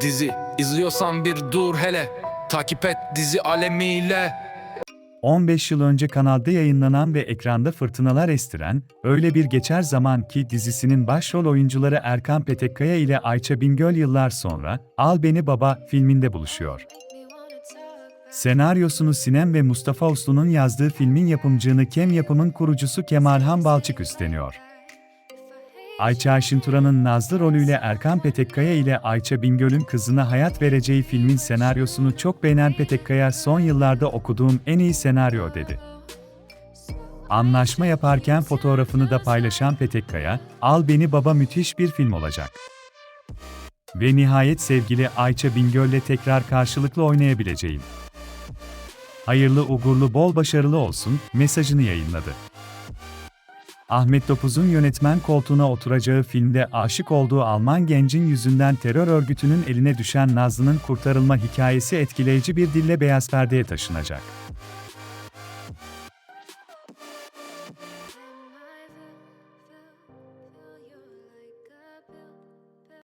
Dizi izliyorsan bir dur hele Takip et dizi alemiyle 15 yıl önce kanalda yayınlanan ve ekranda fırtınalar estiren Öyle Bir Geçer Zaman ki dizisinin başrol oyuncuları Erkan Petekkaya ile Ayça Bingöl yıllar sonra Al Beni Baba filminde buluşuyor. Senaryosunu Sinem ve Mustafa Uslu'nun yazdığı filmin yapımcılığını Kem Yapım'ın kurucusu Kemalhan Balçık üstleniyor. Ayça Ayşinturan'ın Nazlı rolüyle Erkan Petekkaya ile Ayça Bingöl'ün kızına hayat vereceği filmin senaryosunu çok beğenen Petekkaya son yıllarda okuduğum en iyi senaryo dedi. Anlaşma yaparken fotoğrafını da paylaşan Petekkaya, Al Beni Baba müthiş bir film olacak. Ve nihayet sevgili Ayça Bingöl'le tekrar karşılıklı oynayabileceğim. Hayırlı uğurlu bol başarılı olsun mesajını yayınladı. Ahmet Topuz'un yönetmen koltuğuna oturacağı filmde aşık olduğu Alman gencin yüzünden terör örgütünün eline düşen Nazlı'nın kurtarılma hikayesi etkileyici bir dille beyaz perdeye taşınacak.